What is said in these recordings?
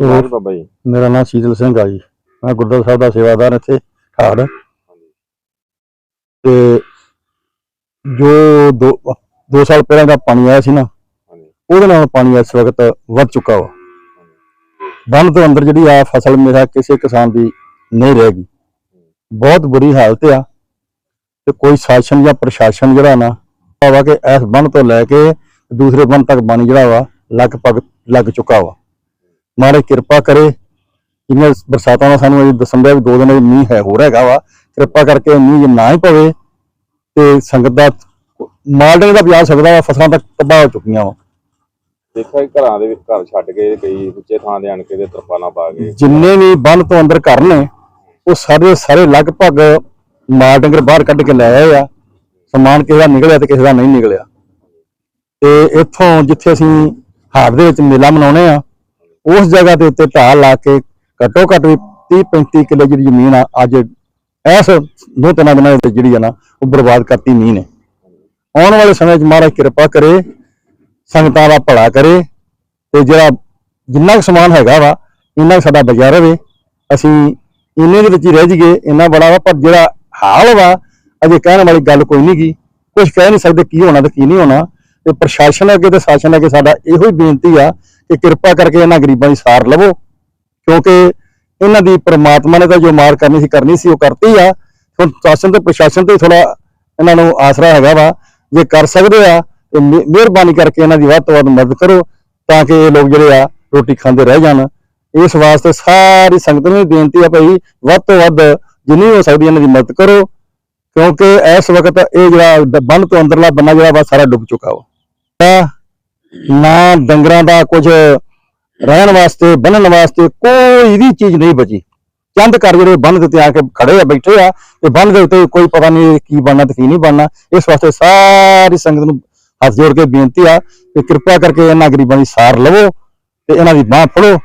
ਹਾਂਜੀ ਬਾਬਾ ਜੀ। ਮੇਰਾ ਨਾਮ ਸ਼ੀਤਲ ਸਿੰਘ ਆ ਜੀ। ਮੈਂ ਗੁਰਦੁਆਰਾ ਸਾਹਿਬ ਦਾ ਸੇਵਾਦਾਰ ਇੱਥੇ ਠਾੜ ਤੇ ਜੋ ਦੋ ਦੋ ਸਾਲ ਪਹਿਲਾਂ ਦਾ ਪਾਣੀ ਆਇਆ ਸੀ ਨਾ ਉਹਦੇ ਨਾਲ ਪਾਣੀ ਇਸ ਵਕਤ ਵੱਧ ਚੁੱਕਾ ਵਾ। ਬੰਨ ਤੋਂ ਅੰਦਰ ਜਿਹੜੀ ਆ ਫਸਲ ਮੇਰਾ ਕਿਸੇ ਕਿਸਾਨ ਦੀ ਨਹੀਂ ਰਹਿ ਗਈ। ਬਹੁਤ ਬੁਰੀ ਹਾਲਤ ਆ। ਤੇ ਕੋਈ ਸ਼ਾਸਨ ਜਾਂ ਪ੍ਰਸ਼ਾਸਨ ਜਿਹੜਾ ਨਾ ਵਾ ਕਿ ਇਸ ਬੰਨ ਤੋਂ ਲੈ ਕੇ ਦੂਸਰੇ ਬੰਨ ਤੱਕ ਪਾਣੀ ਜਿਹੜਾ ਵਾ ਲਗਭਗ ਲੱਗ ਚੁੱਕਾ ਵਾ। ਮਾਰੇ ਕਿਰਪਾ ਕਰੇ। ਜਿਵੇਂ ਬਰਸਾਤਾਂ ਦਾ ਸਾਨੂੰ ਇਹ ਦੱਸਣ ਦਿਆ ਵੀ ਦੋ ਦਿਨ ਮੀਂਹ ਹੈ ਹੋ ਹੈਗਾ ਵਾ। ਕਿਰਪਾ ਕਰਕੇ ਮੀਂਹ ਜੇ ਨਾ ਹੀ ਪਵੇ ਤੇ ਸੰਗਤ ਦਾ ਮਾਲਡਿੰਗ ਦਾ ਵੀ ਆ ਸਕਦਾ ਵਾ ਫਸਲਾਂ ਤਾਂ ਤਬਾਹ ਹੋ ਚੁੱਕੀਆਂ ਵਾ। ਦੇਖਿਆ ਕਿ ਘਰਾਂ ਦੇ ਵਿੱਚ ਘਰ ਛੱਡ ਕੇ ਕਈ ਉੱਚੇ ਥਾਂ ਦੇ ਆਣ ਕੇ ਤੇ ਤਰਪਾਲਾਂ ਪਾ ਕੇ। ਜਿੰਨੇ ਵੀ ਬੰਨ ਤੋਂ ਅੰਦਰ ਘਰ ਨੇ ਉਹ ਸਾਰੇ ਸਾਰੇ ਲਗਭਗ ਮਾਲ ਡੰਗਰ ਬਾਹਰ ਕੱਢ ਕੇ ਲੈ ਆਏ ਆ। ਸਮਾਨ ਕਿਸੇ ਦਾ ਨਿਕਲਿਆ ਤੇ ਕਿਸੇ ਦਾ ਨਹੀਂ ਨਿਕਲਿਆ। ਤੇ ਇੱਥੋਂ ਜਿੱਥੇ ਅਸੀਂ ਹਾੜ ਦੇ ਵਿੱਚ ਮੇਲਾ ਮਨਾਉਣੇ ਆ ਉਸ ਜਗ੍ਹਾ ਦੇ ਉੱਤੇ ਢਾਹ ਲਾ ਕੇ ਘੱਟੋ ਘੱਟ ਵੀ 30 35 ਕਿੱਲੇ ਜਿਹੜੀ ਜ਼ਮੀਨ ਆ, ਅੱਜ ਐਸ ਦੋ ਤਿੰਨ ਦਿਨਾਂ ਦੇ ਜਿਹੜੀ ਆ ਨਾ, ਉਹ ਬਰਬਾਦ ਕਰਤੀ ਮੀਂਹ ਨੇ। ਆਉਣ ਵਾਲੇ ਸਮੇਂ 'ਚ ਮਹਾਰਾਜ ਕਿਰਪਾ ਕਰੇ, ਸੰਗਤਾਂ ਦਾ ਭਲਾ ਕਰੇ ਤੇ ਜਿਹੜਾ ਜਿੰਨਾ ਕੁ ਸਮਾਨ ਹੈਗਾ ਵਾ, ਇੰਨਾ ਕੁ ਸਾਡਾ ਬਚਿਆ ਰਵੇ। ਅਸੀਂ ਇੰਨੇ ਦੇ ਵਿੱਚ ਹੀ ਰਹਿ ਜਾਈਏ, ਇੰਨਾ ਬੜਾ ਵਾ, ਪਰ ਜਿਹੜਾ ਹਾਲ ਵਾ, ਅਜੇ ਕਹਿਣ ਵਾਲੀ ਗੱਲ ਕੋਈ ਨਹੀਂ ਗੀ। ਕੁਝ ਕਹਿ ਨਹੀਂ ਸਕਦੇ ਕੀ ਹੋਣਾ ਤੇ ਕੀ ਨਹੀਂ ਹੋਣਾ। ਤੇ ਪ੍ਰਸ਼ਾਸਨ ਅੱਗੇ ਤੇ ਸ਼ਾਸਨ ਅੱਗੇ ਸਾਡਾ ਇਹੋ ਹੀ ਬੇਨਤੀ ਆ ਕਿ ਕਿਰਪਾ ਕਰਕੇ ਇਹਨਾਂ ਗਰੀਬਾਂ ਦੀ ਸਾਰ ਲਵੋ, ਕਿਉਂਕਿ ਇਹਨਾਂ ਦੀ ਪ੍ਰਮਾਤਮਾ ਨੇ ਤਾਂ ਜੋ ਮਾਰ ਕਰਨੀ ਸੀ ਕਰਨੀ ਸੀ, ਉਹ ਕਰਤੀ ਆ। ਹੁਣ ਸ਼ਾਸਨ ਤੇ ਪ੍ਰਸ਼ਾਸਨ ਤੇ ਥੋੜਾ ਇਹਨਾਂ ਨੂੰ ਆਸਰਾ ਹੈਗਾ ਵਾ। ਜੇ ਕਰ ਸਕਦੇ ਆ, ਤੇ ਮਿਹਰਬਾਨੀ ਕਰਕੇ ਇਹਨਾਂ ਦੀ ਵੱਧ ਤੋਂ ਵੱਧ ਮਦਦ ਕਰੋ, ਤਾਂ ਕਿ ਇਹ ਲੋਕ ਜਿਹੜੇ ਆ, ਰੋਟੀ ਖਾਂਦੇ ਰਹਿ ਜਾਣ। ਇਸ ਵਾਸਤੇ ਸਾਰੀ ਸੰਗਤ ਨੂੰ ਵੀ ਬੇਨਤੀ ਆ ਭਾਈ, ਵੱਧ ਤੋਂ ਵੱਧ ਜਿੰਨੀ ਹੋ ਸਕਦੀ ਇਹਨਾਂ ਦੀ ਮਦਦ ਕਰੋ, ਕਿਉਂਕਿ ਇਸ ਵਕਤ ਇਹ ਜਿਹੜਾ ਦ- ਬੰਨ ਤੋਂ ਅੰਦਰਲਾ ਬੰਨਾ ਜਿਹੜਾ ਵਾ, ਸਾਰਾ ਡੁੱਬ ਚੁੱਕਾ ਵਾ। ਤਾਂ ਨਾ ਡੰਗਰਾਂ ਦਾ ਕੁਝ ਰਹਿਣ ਵਾਸਤੇ ਬੰਨਣ ਵਾਸਤੇ ਕੋਈ ਵੀ ਚੀਜ਼ ਨਹੀਂ ਬਚੀ। ਚੰਦ ਕਰ ਜਿਹੜੇ ਬੰਨ ਦੇ ਉੱਤੇ ਆ ਕੇ ਖੜੇ ਆ ਬੈਠੇ ਆ ਤੇ ਬੰਨ ਦੇ ਉੱਤੇ ਕੋਈ ਪਤਾ ਨਹੀਂ ਕੀ ਬਣਨਾ ਤੇ ਕੀ ਨਹੀਂ ਬਣਨਾ। ਇਸ ਵਾਸਤੇ ਸਾਰੀ ਸੰਗਤ ਨੂੰ ਹੱਥ ਜੋੜ ਕੇ ਬੇਨਤੀ ਆ ਕਿ ਕਿਰਪਾ ਕਰਕੇ ਇਹਨਾਂ ਗਰੀਬਾਂ ਦੀ ਸਾਰ ਲਵੋ ਤੇ ਇਹਨਾਂ ਦੀ ਬਾਹ ਫੜੋ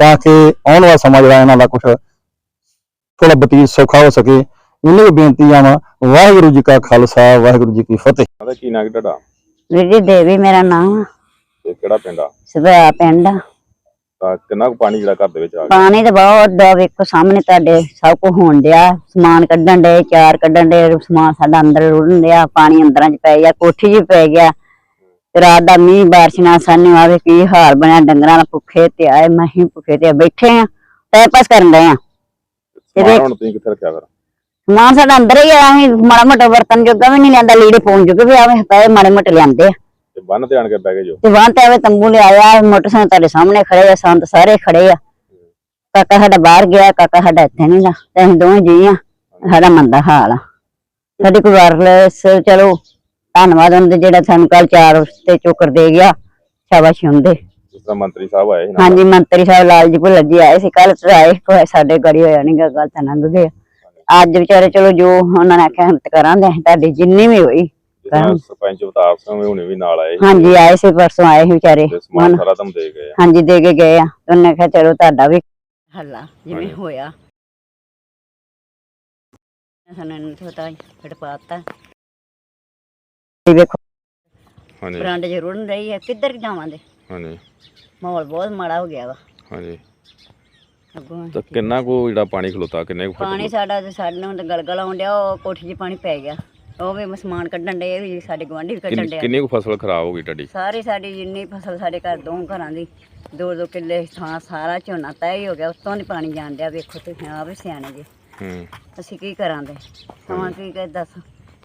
ਤਾਂ ਕਿ ਆਉਣ ਵਾਲਾ ਸਮਾਂ ਜਿਹੜਾ ਇਹਨਾਂ ਦਾ ਕੁਝ ਥੋੜਾ ਬਤੀਤ ਸੌਖਾ ਹੋ ਸਕੇ। ਇਹਨਾਂ ਨੂੰ ਬੇਨਤੀ ਆਵਾਂ ਵਾਹਿਗੁਰੂ ਜੀ ਕਾ ਖਾਲਸਾ ਵਾਹਿਗੁਰੂ ਜੀ ਕੀ ਫਤਿਹ। ਉਹਦਾ ਕੀ ਨਾਂ ਤੁਹਾਡਾ? ਵੀਰ ਜੀ ਦੇਵੀ ਮੇਰਾ ਨਾਮ ਕਿਹੜਾ ਪਿੰਡ ਆ? ਸਭਾ ਪਿੰਡ ਆ। ਤਾਂ ਕਿੰਨਾ ਕੁ ਪਾਣੀ ਜਿਹੜਾ ਘਰ ਦੇ ਵਿੱਚ ਆ ਗਿਆ? ਪਾਣੀ ਤੇ ਬਹੁਤ ਦਾ ਵੇਖੋ ਸਾਹਮਣੇ ਤੁਹਾਡੇ ਸਭ ਕੁਝ ਹੋਣ ਡਿਆ। ਸਮਾਨ ਕੱਢਣ ਦੇ ਚਾਰ ਕੱਢਣ ਦੇ ਸਮਾਨ ਸਾਡਾ ਅੰਦਰ ਰੁੜਨ ਡਿਆ ਪਾਣੀ ਅੰਦਰਾਂ ਚ ਪੈ ਗਿਆ ਕੋਠੀ 'ਚ ਪੈ ਗਿਆ। ਤੇ ਰਾਤ ਦਾ ਮੀਂਹ ਬਾਰਿਸ਼ ਨਾਲ ਸਾਨੂੰ ਆਵੇ ਕੀ ਹਾਲ ਬਣਿਆ ਡੰਗਰਾਂ ਨਾਲ ਭੁੱਖੇ ਤੇ ਆਏ ਮਹੀਂ ਭੁੱਖੇ ਤੇ ਬੈਠੇ ਆ ਟਾਈਮ ਪਾਸ ਕਰਨ ਦੇ ਆ। ਸਮਾਨ ਹੁਣ ਤੁਸੀਂ ਕਿੱਥੇ ਰੱਖਿਆ ਫਿਰ? ਸਮਾਨ ਸਾਡਾ ਅੰਦਰ ਹੀ ਆ ਅਸੀਂ ਮਾੜਾ ਮੋਟਾ ਵਰਤਨ ਜੋਗਾ ਵੀ ਨਹੀਂ ਲਿਆਂਦਾ ਲੀੜੇ ਪਾਉਣ ਜੋਗੇ ਵੀ ਆਵੇ ਪਏ ਮਾੜੇ ਮੋਟੇ ਲਿਆਂਦੇ ਆ। ਤੇ ਬੰਨ ਤੇ ਆਣ ਕੇ ਬਹਿ ਗਏ ਜੋ? ਤੇ ਵਾਂ ਤੇ ਆਵੇ ਤੰਬੂ ਲਿਆਇਆ ਮੋਟਰਸਾਈਕਲ ਤੁਹਾਡੇ ਸਾਹਮਣੇ ਖੜੇ ਆ ਸੰਤ ਸਾਰੇ ਖੜੇ ਆ। ਕਾਕਾ ਸਾਡਾ ਬਾਹਰ ਗਿਆ ਕਾਕਾ ਸਾਡਾ ਇੱਥੇ ਨਹੀਂ ਗਾ। ਤੇ ਅਸੀਂ ਦੋਵੇਂ ਜੀ ਆ ਸਾਡਾ ਮੰਦਾ ਹਾਲ ਆ। ਸਾਡੀ ਕੋਈ ਵਾਇਰਲੈਸ ਚਲੋ ਧੰਨਵਾਦ ਉਹਨਾਂ ਦੇ ਜਿਹੜਾ ਸਾਨੂੰ ਕੱਲ ਚਾਰ ਤੇ ਚੋਕਰ ਦੇ ਗਿਆ ਸ਼ਾਬਾਸ਼ ਹੁੰਦੇ ਜਿਸ ਤਰ੍ਹਾਂ ਮੰਤਰੀ ਸਾਹਿਬ ਆਏ ਸੀ ਨਾਲ। ਹਾਂਜੀ ਮੰਤਰੀ ਸਾਹਿਬ ਲਾਲ ਜੀ ਭੁੱਲਰ ਜੀ ਆਏ ਸੀ ਕੱਲ ਆਏ ਸਾਡੇ ਗੜੀ ਹੋਇਆ ਨਹੀਂ ਗਾ ਗੱਲ ਤਾਂ ਲੰਘ ਗਏ ਅੱਜ ਵਿਚਾਰੇ ਚਲੋ ਜੋ ਉਹਨਾਂ ਨੇ ਆਖਿਆ ਹਿੰਮਤ ਕਰਾਂਗੇ ਅਸੀਂ ਤੁਹਾਡੀ ਜਿੰਨੀ ਵੀ ਹੋਈ ਤਰ੍ਹਾਂ ਸਰਪੰਚ ਅਵਤਾਰ ਸਿੰਘ ਵੀ ਹੁਣੇ ਵੀ ਨਾਲ ਆਏ ਸੀ। ਹਾਂਜੀ ਆਏ ਸੀ ਪਰਸੋਂ ਆਏ ਸੀ ਵਿਚਾਰੇ। ਤੇ ਸਮਾਨ ਸਾਰਾ ਤੁਹਾਨੂੰ ਦੇ ਗਏ ਆ। ਹਾਂਜੀ ਦੇ ਕੇ ਗਏ ਆ। ਤੇ ਉਹਨੇ ਕਿਹਾ ਚਲੋ ਤੁਹਾਡਾ ਵੀ ਹੱਲਾ ਜਿਵੇਂ ਹੋਇਆ। ਸਾਨੂੰ ਨਹੀਂ ਪਤਾ ਫਟ ਪਾਤਾ ਇਹ ਵੇਖੋ। ਹਾਂਜੀ। ਬਰਾਂਡੇ ਚ ਰੁੜਨ ਰਹੀ ਹੈ। ਕਿੱਧਰ ਜਾਵਾਂਗੇ ਹਾਂਜੀ। ਮਾਹੌਲ ਬਹੁਤ ਮਾੜਾ ਹੋ ਗਿਆ ਵਾ। ਹਾਂਜੀ। ਅੱਗੋਂ ਤਾਂ ਕਿੰਨਾ ਕੁ ਜਿਹੜਾ ਪਾਣੀ ਖਲੋਤਾ ਕਿੰਨੇ ਕੁ ਫੁੱਟ ਪਾਣੀ ਸਾਡਾ ਤੇ ਸਾਡੇ ਨੂੰ ਤਾਂ ਗਲਗਲ ਆਉਣ ਡਿਆ ਉਹ ਕੋਠੀ 'ਚ ਪਾਣੀ ਪੈ ਗਿਆ। ਉਹ ਵੀ ਸਮਾਨ ਕੱਢਣ ਡੇ ਵੀ ਸਾਡੇ ਗਵਾਂਢੀ ਵੀ ਕੱਢਣ ਕਿੰਨੀ ਡਿਆ। ਕਿੰਨੀ ਕੁ ਫਸਲ ਖਰਾਬ ਹੋ ਗਈ ਤੁਹਾਡੀ? ਸਾਰੀ ਸਾਡੀ ਜਿੰਨੀ ਫਸਲ ਸਾਡੇ ਘਰ ਦੋ ਘਰਾਂ ਦੀ ਦੋ ਦੋ ਕਿੱਲੇ ਥਾਂ ਸਾਰਾ ਝੋਨਾ ਤੈ ਹੀ ਹੋ ਗਿਆ ਉਤੋਂ ਦੀ ਪਾਣੀ ਜਾਣ ਡਿਆ ਵੇਖੋ ਤੁਸੀਂ ਆਪ ਵੀ ਸਿਆਣੇ ਜੀ। ਹੂੰ। ਅਸੀਂ ਕੀ ਕਰਾਂਗੇ ਸਮਾਂ ਕੀ ਕਰ ਦੱਸ?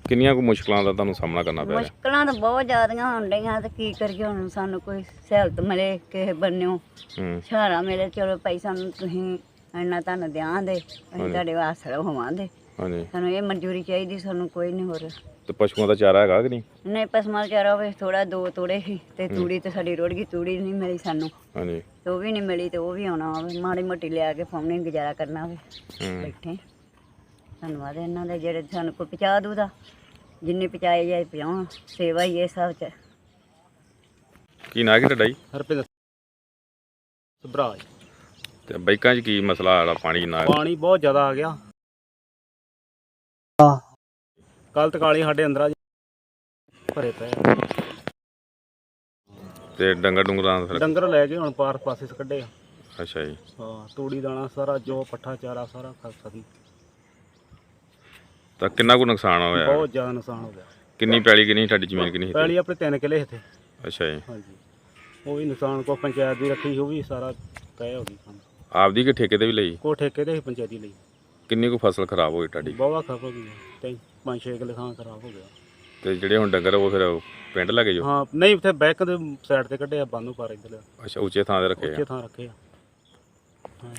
ਕਿੰਨੀਆਂ ਕੁ ਮੁਸ਼ਕਲਾਂ ਦਾ ਤੁਹਾਨੂੰ ਸਾਹਮਣਾ ਕਰਨਾ ਪੈ ਰਿਹਾ? ਮੁਸ਼ਕਲਾਂ ਤਾਂ ਬਹੁਤ ਜ਼ਿਆਦੀਆਂ ਹੋਣ ਡਈਆਂ ਤੇ ਕੀ ਕਰੀਏ ਹੁਣ ਸਾਨੂੰ ਕੋਈ ਸਹੂਲਤ ਮਿਲੇ ਕਿਸੇ ਬੰਨਿਓ। ਹੂੰ। ਸਹਾਰਾ ਮਿਲੇ ਚਲੋ ਭਾਈ ਸਾਨੂੰ ਤੁਸੀਂ ਇੰਨਾ ਤੁਹਾਨੂੰ ਦਿਆਂਦੇ ਅਸੀਂ ਤੁਹਾਡੇ ਵਾਸਤੇ ਹੋਵਾਂਗੇ। ਹਾਂਜੀ। ਸਾਨੂੰ ਇਹ ਮਨਜ਼ੂਰੀ ਚਾਹੀਦੀ ਸਾਨੂੰ ਕੋਈ ਨਹੀਂ ਹੋਰ। ਤੇ ਪਸ਼ੂਆਂ ਦਾ ਚਾਰਾ ਹੈਗਾ ਕਿ ਨਹੀਂ? ਨਹੀਂ ਪਸਮਾ ਚਾਰਾ ਹੋਵੇ ਥੋੜਾ ਦੋ ਤੋੜੇ ਸੀ ਤੇ ਤੂੜੀ ਤੇ ਸਾਡੀ ਰੁੜ ਗਈ ਤੂੜੀ ਨਹੀਂ ਮਿਲੀ ਸਾਨੂੰ। ਹਾਂਜੀ। ਤੇ ਉਹ ਵੀ ਨਹੀਂ ਮਿਲੀ ਤੇ ਉਹ ਵੀ ਆਉਣਾ ਹੋਵੇ ਮਾੜੀ ਮੋਟੀ ਲਿਆ ਕੇ ਫਾਉਣੀ ਗੁਜ਼ਾਰਾ ਕਰਨਾ ਹੋਵੇ। ਹੂੰ। ਬੈਠੇ ਧੰਨਵਾਦ ਇਹਨਾਂ ਦੇ ਜਿਹੜੇ ਸਾਨੂੰ ਕੋਈ ਪਹੁੰਚਾ ਦੂਦਾ ਜਿੰਨੀ ਪਹੁੰਚਾਏ ਜਾਏ ਪਹੁੰਚਾਉਣ ਸੇਵਾ ਹੀ ਇਹ ਸਭ ਚ ਕੀ ਨਾਂ ਕੀ ਤੁਹਾਡਾ ਜੀ? ਹਰਪਿੰਦਰ ਸਭਰਾਜ ਤੇ ਬਾਈਕਾਂ 'ਚ ਕੀ ਮਸਲਾ ਆਲਾ ਪਾਣੀ ਨਾ ਪਾਣੀ ਬਹੁਤ ਜ਼ਿਆਦਾ ਆ ਗਿਆ। ਕੱਲ ਤਕਾਲੀ ਸਾਡੇ ਅੰਦਰ ਆ ਭਰੇ ਪਏ ਆ। ਤੇ ਡੰਗਰ ਡੁੰਗਰਾਂ ਦਾ ਡੰਗਰ ਲੈ ਕੇ ਹੁਣ ਪਾਰ ਪਾਸੇ ਸ ਕੱਢੇ ਆ। ਅੱਛਾ ਜੀ। ਹਾਂ ਤੂੜੀ ਦਾਣਾ ਸਾਰਾ ਜੋ ਪੱਠਾ ਚਾਰਾ ਸਾਰਾ ਖ- ਖਤਮ ਤਾਂ ਕਿੰਨਾ ਕੁ ਨੁਕਸਾਨ ਹੋਇਆ? ਬਹੁਤ ਜ਼ਿਆਦਾ ਨੁਕਸਾਨ ਹੋ ਗਿਆ। ਕਿੰਨੀ ਪੈਲੀ ਕਿੰਨੀ ਤੁਹਾਡੀ ਜ਼ਮੀਨ ਕਿੰਨੀ ਸੀ? ਪਹਿਲੀ ਆਪਣੇ ਤਿੰਨ ਕਿਲੇ ਇੱਥੇ। ਅੱਛਾ ਜੀ। ਹਾਂਜੀ। ਉਹ ਵੀ ਨੁਕਸਾਨ ਕੋ ਪੰਚਾਇਤ ਦੀ ਰੱਖੀ ਸੀ, ਉਹ ਵੀ ਸਾਰਾ ਤੈਅ ਹੋ ਗਈ ਕੰਮ। ਆਪਦੀ ਕਿ ਠੇਕੇ ਤੇ ਵੀ ਲਈ? ਕੋ ਠੇਕੇ ਤੇ ਸੀ ਪੰਚਾਇਤੀ ਲਈ। ਕਿੰਨੀ ਕੁ ਫਸਲ ਖਰਾਬ ਹੋਈ ਤੁਹਾਡੀ? ਬਹੁਤ ਖਰਾਬ ਹੋ ਗਈ ਤੇ ਪੰਜ ਛੇ ਕਿਲੇ ਥਾਂ ਖਰਾਬ ਹੋ ਗਿਆ। ਤੇ ਜਿਹੜੇ ਹੁਣ ਡੰਗਰ ਉਹ ਫਿਰ ਪਿੰਡ ਲੱਗੇ ਜੋ ਹਾਂ ਨਹੀਂ ਉੱਥੇ ਬੈਕ ਦੇ ਸਾਈਡ ਤੇ ਕੱਢਿਆ ਬੰਨੂ ਪਰ ਇੱਧਰ। ਅੱਛਾ ਉੱਚੇ ਥਾਂ ਤੇ ਰੱਖੇ ਆ। ਉੱਚੇ ਥਾਂ ਰੱਖੇ ਆ। ਹਾਂ।